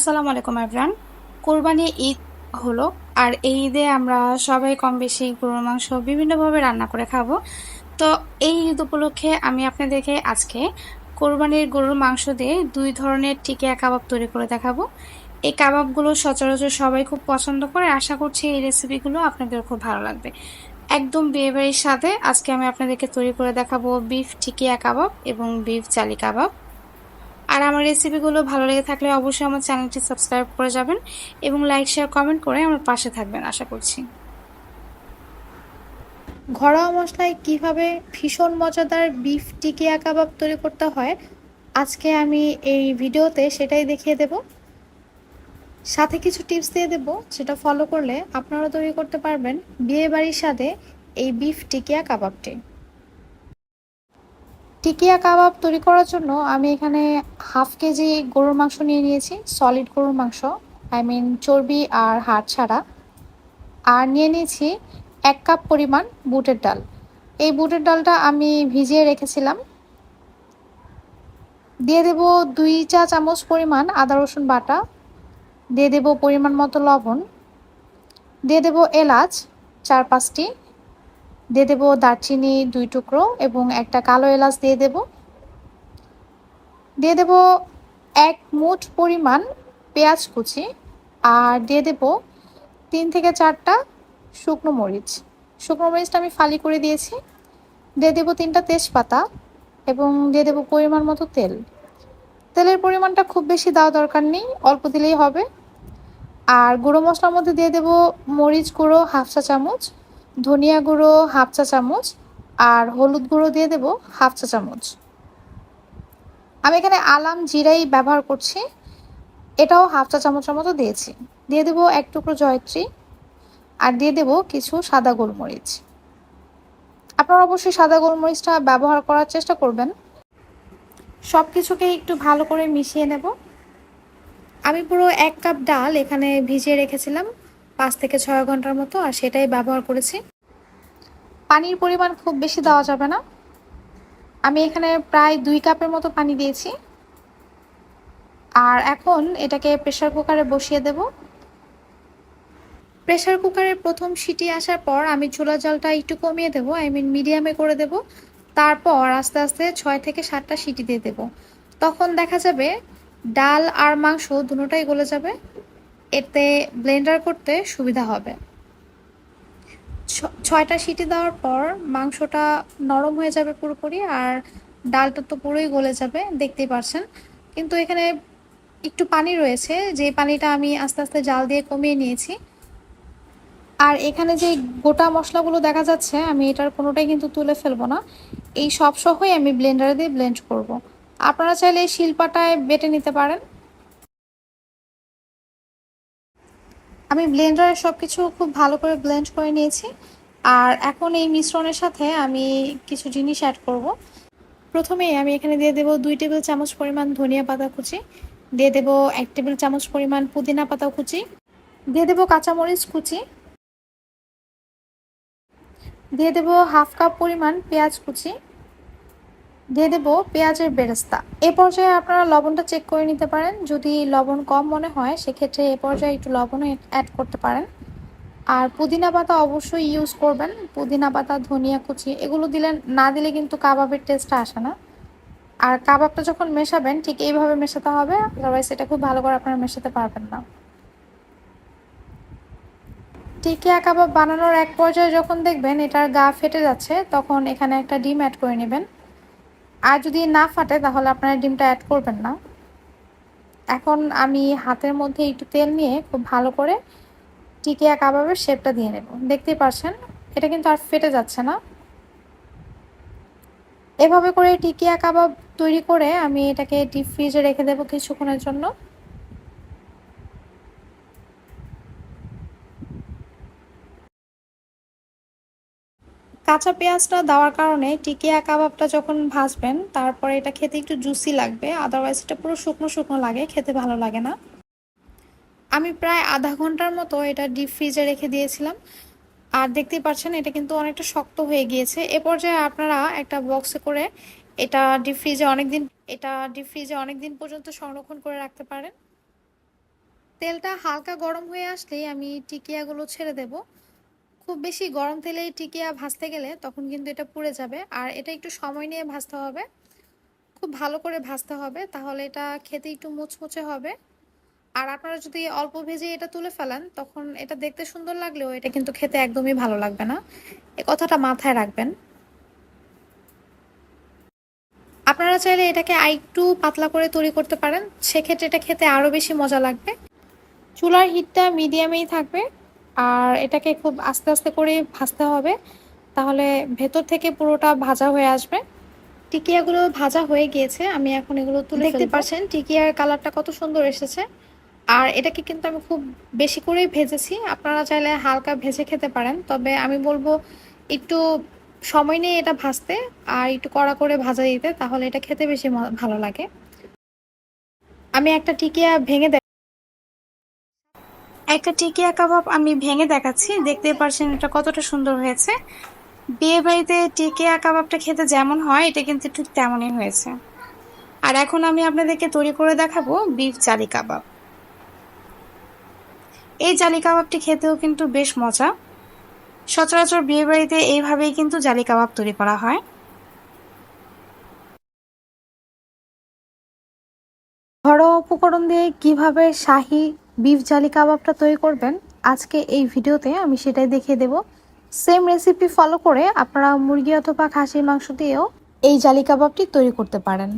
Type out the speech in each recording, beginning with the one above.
আসসালামু আলাইকুম এভরান কোরবানি ঈদ হলো, আর এই ঈদে আমরা সবাই কম বেশি গরুর মাংস বিভিন্নভাবে রান্না করে খাব। তো এই ঈদ উপলক্ষে আমি আপনাদেরকে আজকে কোরবানির গরুর মাংস দিয়ে দুই ধরনের টিকিয়া কাবাব তৈরি করে দেখাবো। এই কাবাবগুলো সচরাচর সবাই খুব পছন্দ করে। আশা করছি এই রেসিপিগুলো আপনাদের খুব ভালো লাগবে। একদম বিয়েবাড়ির সাথে আজকে আমি আপনাদেরকে তৈরি করে দেখাবো বিফ টিকিয়া কাবাব এবং বিফ চালি কাবাব। আর আমার রেসিপিগুলো ভালো লেগে থাকলে অবশ্যই আমার চ্যানেলটি সাবস্ক্রাইব করে যাবেন এবং লাইক শেয়ার কমেন্ট করে আমার পাশে থাকবেন, আশা করছি। ঘরোয়া মশলায় কীভাবে ভীষণ মজাদার বিফ টিকিয়া কাবাব তৈরি করতে হয়, আজকে আমি এই ভিডিওতে সেটাই দেখিয়ে দেব। সাথে কিছু টিপস দিয়ে দেব, সেটা ফলো করলে আপনারা তৈরি করতে পারবেন বিয়ে বাড়ির সাথে এই বিফ টিকিয়া কাবাবটি। টিকিয়া কাবাব তৈরি করার জন্য আমি এখানে হাফ কেজি গরুর মাংস নিয়ে নিয়েছি সলিড গরুর মাংস আই মিন চর্বি আর হাড় ছাড়া। আর নিয়ে নিয়েছি এক কাপ পরিমাণ বুটের ডাল। এই বুটের ডালটা আমি ভিজিয়ে রেখেছিলাম। দিয়ে দেব দুই চা চামচ পরিমাণ আদা, রসুন বাটা। দিয়ে দেব পরিমাণ মতো লবণ। দিয়ে দেব এলাচ, চার পাঁচটি। দিয়ে দেবো দারচিনি দুই টুকরো এবং একটা কালো এলাচ দিয়ে দেব। দিয়ে দেব এক মুঠ পরিমাণ পেঁয়াজ কুচি আর দিয়ে দেব তিন থেকে চারটা শুকনো মরিচ। শুকনো মরিচটা আমি ফালি করে দিয়েছি। দিয়ে দেবো তিনটা তেজপাতা এবং দিয়ে দেবো পরিমাণ মতো তেল। তেলের পরিমাণটা খুব বেশি দেওয়া দরকার নেই, অল্প দিলেই হবে। আর গুঁড়ো মশলার মধ্যে দিয়ে দেবো মরিচ গুঁড়ো হাফ চা চামচ ধনিয়া গুঁড়ো হাফ চা চামচ আর হলুদ গুঁড়ো দিয়ে দেবো হাফ চা চামচ। আমি এখানে আলাম জিরাই ব্যবহার করছি। এটাও হাফ চা চামচের মতো দিয়েছি। দিয়ে দেবো এক টুকরো জয়ত্রী আর দিয়ে দেব কিছু সাদা গোলমরিচ। আপনারা অবশ্যই সাদা গোলমরিচটা ব্যবহার করার চেষ্টা করবেন। সব কিছুকে একটু ভালো করে মিশিয়ে নেব। আমি পুরো এক কাপ ডাল এখানে ভিজিয়ে রেখেছিলাম। পাঁচ থেকে ছয় ঘণ্টার মতো, আর সেটাই ব্যবহার করেছি। পানির পরিমাণ খুব বেশি দেওয়া যাবে না। আমি এখানে প্রায় দুই কাপের মতো পানি দিয়েছি। আর এখন এটাকে প্রেশার কুকারে বসিয়ে দেবো। প্রেশার কুকারের প্রথম সিটি আসার পর আমি চুলা জলটা একটু কমিয়ে দেবো আই মিন মিডিয়ামে করে দেব। তারপর আস্তে আস্তে ছয় থেকে সাতটা সিটি দিয়ে দেব। তখন দেখা যাবে ডাল আর মাংস দুটোটাই গলে যাবে। এতে ব্লেন্ডার করতে সুবিধা হবে। ছয়টা সিটি দেওয়ার পর মাংসটা নরম হয়ে যাবে পুরোপুরি আর ডালটা তো পুরোই গলে যাবে, দেখতেই পারছেন। কিন্তু এখানে একটু পানি রয়েছে, যে পানিটা আমি আস্তে আস্তে জাল দিয়ে কমিয়ে নিয়েছি। আর এখানে যে গোটা মশলাগুলো দেখা যাচ্ছে, আমি এটার কোনোটাই কিন্তু তুলে ফেলব না। এই সব সহই আমি ব্লেন্ডারে দিয়ে ব্লেন্ড করব। আপনারা চাইলে শিলপাটায় বেটে নিতে পারেন। আমি ব্লেন্ডারে সব কিছু খুব ভালো করে ব্লেন্ড করে নিয়েছি আর এখন এই মিশ্রণের সাথে আমি কিছু জিনিস অ্যাড করব। প্রথমেই আমি এখানে দিয়ে দেবো দুই টেবিল চামচ পরিমাণ ধনিয়া পাতা কুচি, দিয়ে দেবো এক টেবিল চামচ পরিমাণ পুদিনা পাতা কুচি, দিয়ে দেবো কাঁচামরিচ কুচি, দিয়ে দেবো হাফ কাপ পরিমাণ পেঁয়াজ কুচি দিয়ে দেবো পেঁয়াজের বেরেস্তা। এ পর্যায়ে আপনারা লবণটা চেক করে নিতে পারেন। যদি লবণ কম মনে হয়, সেক্ষেত্রে এ পর্যায়ে একটু লবণও অ্যাড করতে পারেন। আর পুদিনা পাতা অবশ্যই ইউজ করবেন। পুদিনা পাতা, ধনিয়া কুচি, এগুলো দিলে, না দিলে কিন্তু কাবাবের টেস্টটা আসে না। আর কাবাবটা যখন মেশাবেন, ঠিক এইভাবে মেশাতে হবে। আদারওয়াইজ এটা খুব ভালো করে আপনারা মেশাতে পারবেন না। টিকিয়া কাবাব বানানোর এক পর্যায়ে যখন দেখবেন, এটার গা ফেটে যাচ্ছে, তখন এখানে একটা ডিম অ্যাড করে নেবেন। আর যদি না ফাটে, তাহলে আপনারা ডিমটা অ্যাড করবেন না। এখন আমি হাতের মধ্যে একটু তেল নিয়ে খুব ভালো করে টিকিয়া কাবাবের শেপটা দিয়ে নেব। দেখতেই পারছেন, এটা কিন্তু আর ফেটে যাচ্ছে না। এভাবে করে টিকিয়া কাবাব তৈরি করে আমি এটাকে ডিপ ফ্রিজে রেখে দেবো কিছুক্ষণের জন্য। কাঁচা পেঁয়াজটা দেওয়ার কারণে টিকিয়া কাবাবটা যখন ভাজবেন, তারপরে এটা খেতে একটু জুসি লাগবে আদারওয়াইজ এটা পুরো শুকনো শুকনো লাগে, খেতে ভালো লাগে না। আমি প্রায় আধা ঘণ্টার মতো এটা ডিপ ফ্রিজে রেখে দিয়েছিলাম। আর দেখতেই পাচ্ছেন, এটা কিন্তু অনেকটা শক্ত হয়ে গিয়েছে। এ পর্যায়ে আপনারা একটা বক্সে করে এটা ডিপ ফ্রিজে অনেক দিন এটা ডিপ ফ্রিজে অনেক দিন পর্যন্ত সংরক্ষণ করে রাখতে পারেন। তেলটা হালকা গরম হয়ে আসলেই আমি টিকিয়াগুলো ছেড়ে দেব। খুব বেশি গরম তেলে টিকিয়া ভাজতে গেলে তখন কিন্তু এটা পুড়ে যাবে। আর এটা একটু সময় নিয়ে ভাজতে হবে। খুব ভালো করে ভাজতে হবে, তাহলে এটা খেতে একটু মুচমুচে হবে। আর আপনারা যদি অল্প ভেজে এটা তুলে ফেলেন, তখন এটা দেখতে সুন্দর লাগলেও এটা কিন্তু খেতে একদমই ভালো লাগবে না। এ কথাটা মাথায় রাখবেন। আপনারা চাইলে এটাকে আরেকটু পাতলা করে তৈরি করতে পারেন। সেক্ষেত্রে এটা খেতে আরও বেশি মজা লাগবে। চুলার হিটটা মিডিয়ামেই থাকবে। আর এটাকে খুব আস্তে আস্তে করে ভাজতে হবে। তাহলে ভেতর থেকে পুরোটা ভাজা হয়ে আসবে। টিকিয়াগুলো ভাজা হয়ে গিয়েছে আমি এখন এগুলো তুলে দেখতে পাচ্ছেন টিকিয়ার কালারটা কত সুন্দর এসেছে। আর এটাকে কিন্তু আমি খুব বেশি করেই ভেজেছি আপনারা চাইলে হালকা ভেজে খেতে পারেন। তবে আমি বলব একটু সময় নিয়ে এটা ভাজতে আর একটু কড়া করে ভাজা দিতে তাহলে এটা খেতে বেশি ভালো লাগে। আমি একটা টিকিয়া ভেঙে একটা টিকিয়া কাবাব আমি ভেঙে দেখাচ্ছি। দেখতে পারছেন এটা কতটা সুন্দর হয়েছে। বিয়ে বাড়িতে টিকিয়া কাবাবটা খেতে যেমন হয়, এটা কিন্তু ঠিক তেমনই হয়েছে। আর এখন আমি আপনাদেরকে তৈরি করে দেখাবো বিফ জালি কাবাব। এই জালি কাবাবটি খেতেও কিন্তু বেশ মজা। সচরাচর বিয়ে বাড়িতে এইভাবেই কিন্তু জালি কাবাব তৈরি করা হয়। ঘরোয়া উপকরণ দিয়ে কীভাবে শাহি বিফ জালি কাবাবটা তৈরি করবেন। আজকে এই ভিডিওতে আমি সেটাই দেখিয়ে দেব। সেম রেসিপি ফলো করে আপনারা মুরগি অথবা খাসির মাংস দিয়েও এই জালি কাবাবটি তৈরি করতে পারেন।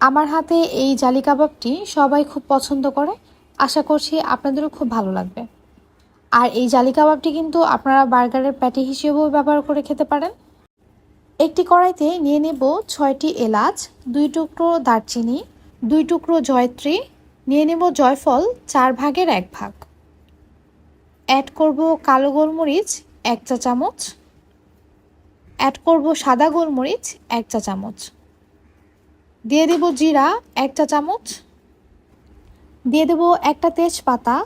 আমার হাতে এই জালি কাবাবটি সবাই খুব পছন্দ করে। আশা করছি আপনাদেরও খুব ভালো লাগবে। আর এই জালি কাবাবটি কিন্তু আপনারা বার্গারের প্যাটি হিসেবেও ব্যবহার করে খেতে পারেন। একটি কড়াইতে নিয়ে নেব ছয়টি এলাচ, দুই টুকরো দারচিনি, দুই টুকরো জয়ত্রী নিয়ে নেব জয়ফল চার ভাগের এক ভাগ। অ্যাড করব কালো গোলমরিচ এক চা চামচ। অ্যাড করব সাদা গোলমরিচ এক চা চামচ। দিয়ে দেব জিরা এক চা চামচ। দিয়ে দেব একটা তেজপাতা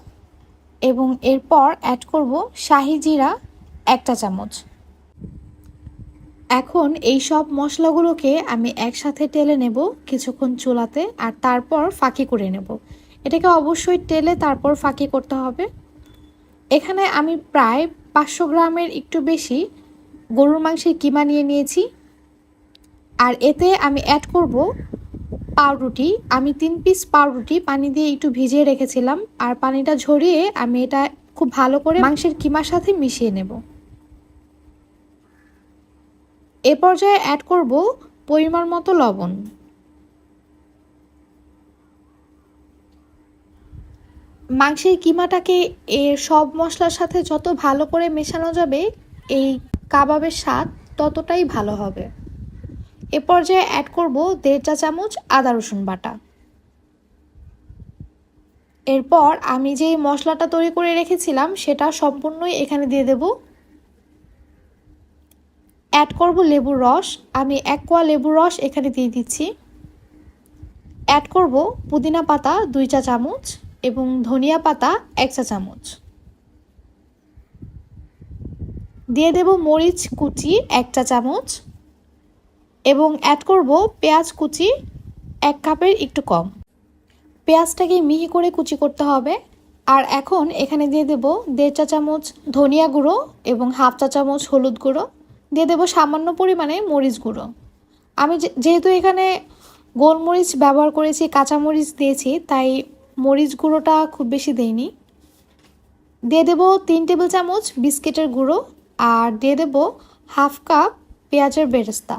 এবং এরপর অ্যাড করব শাহি জিরা একটা চামচ। এখন এই সব মশলাগুলোকে আমি একসাথে টেলে নেব কিছুক্ষণ চুলাতে আর তারপর ফাঁকি করে নেব। এটাকে অবশ্যই টেলে তারপর ফাঁকি করতে হবে। এখানে আমি প্রায় পাঁচশো গ্রামের একটু বেশি গরুর মাংসের কিমা নিয়ে নিয়েছি। আর এতে আমি অ্যাড করব পাউরুটি। আমি তিন পিস পাউরুটি পানি দিয়ে একটু ভিজিয়ে রেখেছিলাম। আর পানিটা ঝরিয়ে আমি এটা খুব ভালো করে মাংসের কিমার সাথে মিশিয়ে নেব। এ পর্যায়ে অ্যাড করব পরিমাণ মতো লবণ। মাংসের কিমাটাকে এর সব মশলার সাথে যত ভালো করে মেশানো যাবে, এই কাবাবের স্বাদ ততটাই ভালো হবে। এ পর্যায়ে অ্যাড করব দেড় চা চামচ আদা রসুন বাটা। এরপর আমি যে মশলাটা তৈরি করে রেখেছিলাম, সেটা সম্পূর্ণই এখানে দিয়ে দেব। অ্যাড করব লেবুর রস। আমি এক কোয়া লেবুর রস এখানে দিয়ে দিচ্ছি। অ্যাড করব পুদিনা পাতা দুই চা চামচ এবং ধনিয়া পাতা এক চা চামচ। দিয়ে দেব মরিচ কুচি এক চা চামচ এবং অ্যাড করব পেঁয়াজ কুচি এক কাপের একটু কম। পেঁয়াজটাকে মিহি করে কুচি করতে হবে। আর এখন এখানে দিয়ে দেব দেড় চা চামচ ধনিয়া গুঁড়ো এবং হাফ চা চামচ হলুদ গুঁড়ো। দিয়ে দেবো সামান্য পরিমাণে মরিচ গুঁড়ো। আমি যেহেতু এখানে গোলমরিচ ব্যবহার করেছি, কাঁচামরিচ দিয়েছি, তাই মরিচ গুঁড়োটা খুব বেশি দেইনি। দিয়ে দেবো তিন টেবিল চামচ বিস্কিটের গুঁড়ো আর দিয়ে দেবো হাফ কাপ পেঁয়াজের বেরেস্তা।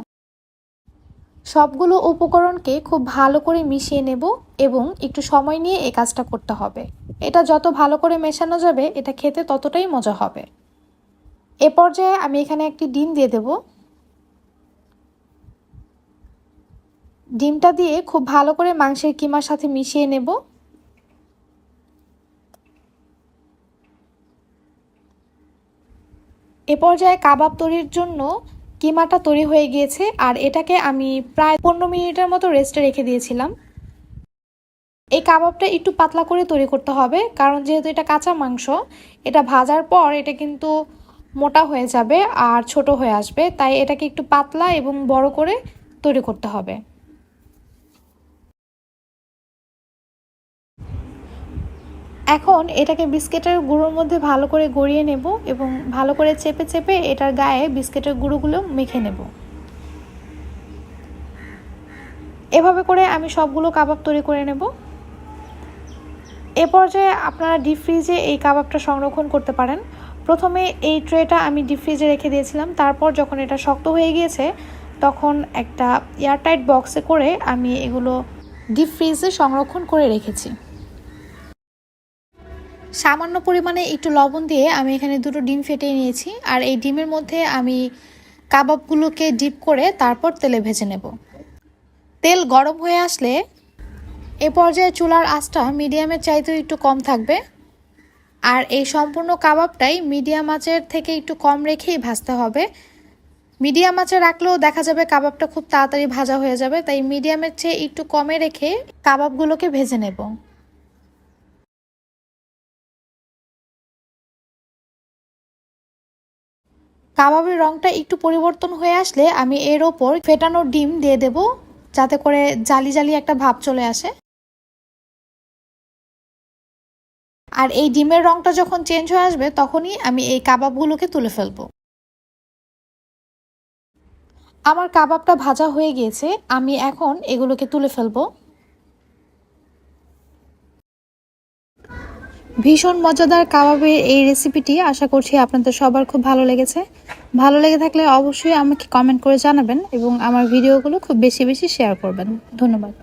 সবগুলো উপকরণকে খুব ভালো করে মিশিয়ে নেব এবং একটু সময় নিয়ে এই কাজটা করতে হবে। এটা যত ভালো করে মেশানো যাবে, এটা খেতে ততটাই মজা হবে। এ পর্যায়ে আমি এখানে একটি ডিম দিয়ে দেব। ডিমটা দিয়ে খুব ভালো করে মাংসের কিমার সাথে মিশিয়ে নেব। এ পর্যায়ে কাবাব তৈরির জন্য কিমাটা তৈরি হয়ে গিয়েছে আর এটাকে আমি প্রায় পনেরো মিনিটের মতো রেস্টে রেখে দিয়েছিলাম। এই কাবাবটা একটু পাতলা করে তৈরি করতে হবে, কারণ যেহেতু এটা কাঁচা মাংস, এটা ভাজার পর এটা কিন্তু মোটা হয়ে যাবে আর ছোট হয়ে আসবে। তাই এটাকে একটু পাতলা এবং বড় করে তৈরি করতে হবে। এখন এটাকে বিস্কিটের গুঁড়োর মধ্যে ভালো করে গড়িয়ে নেব এবং ভালো করে চেপে চেপে এটার গায়ে বিস্কিটের গুঁড়োগুলো মেখে নেব। এভাবে করে আমি সবগুলো কাবাব তৈরি করে নেব। এ পর্যায়ে আপনারা ডিপ ফ্রিজে এই কাবাবটা সংরক্ষণ করতে পারেন। প্রথমে এই ট্রেটা আমি ডিপ ফ্রিজে রেখে দিয়েছিলাম। তারপর যখন এটা শক্ত হয়ে গিয়েছে, তখন একটা এয়ারটাইট বক্সে করে আমি এগুলো ডিপ ফ্রিজে সংরক্ষণ করে রেখেছি। সামান্য পরিমাণে একটু লবণ দিয়ে আমি এখানে দুটো ডিম ফেটিয়ে নিয়েছি আর এই ডিমের মধ্যে আমি কাবাবগুলোকে ডিপ করে তারপর তেলে ভেজে নেব। তেল গরম হয়ে আসলে এ পর্যায়ে চুলার আঁচটা মিডিয়ামের চাইতেও একটু কম থাকবে। আর এই সম্পূর্ণ কাবাবটাই মিডিয়াম আঁচের থেকে একটু কম রেখেই ভাজতে হবে। মিডিয়াম আঁচে রাখলেও দেখা যাবে কাবাবটা খুব তাড়াতাড়ি ভাজা হয়ে যাবে, তাই মিডিয়ামের চেয়ে একটু কমে রেখে কাবাবগুলোকে ভেজে নেব। কাবাবের রংটা একটু পরিবর্তন হয়ে আসলে আমি এর ওপর ফেটানো ডিম দিয়ে দেব, যাতে করে জালি জালি একটা ভাব চলে আসে। আর এই ডিমের রংটা যখন চেঞ্জ হয়ে আসবে, তখনই আমি এই কাবাবগুলোকে তুলে ফেলব। আমার কাবাবটা ভাজা হয়ে গিয়েছে, আমি এখন এগুলোকে তুলে ফেলব। ভীষণ মজাদার কাবাবের এই রেসিপিটি আশা করছি আপনাদের সবার খুব ভালো লেগেছে। ভালো লেগে থাকলে অবশ্যই আমাকে কমেন্ট করে জানাবেন এবং আমার ভিডিওগুলো খুব বেশি বেশি শেয়ার করবেন। ধন্যবাদ।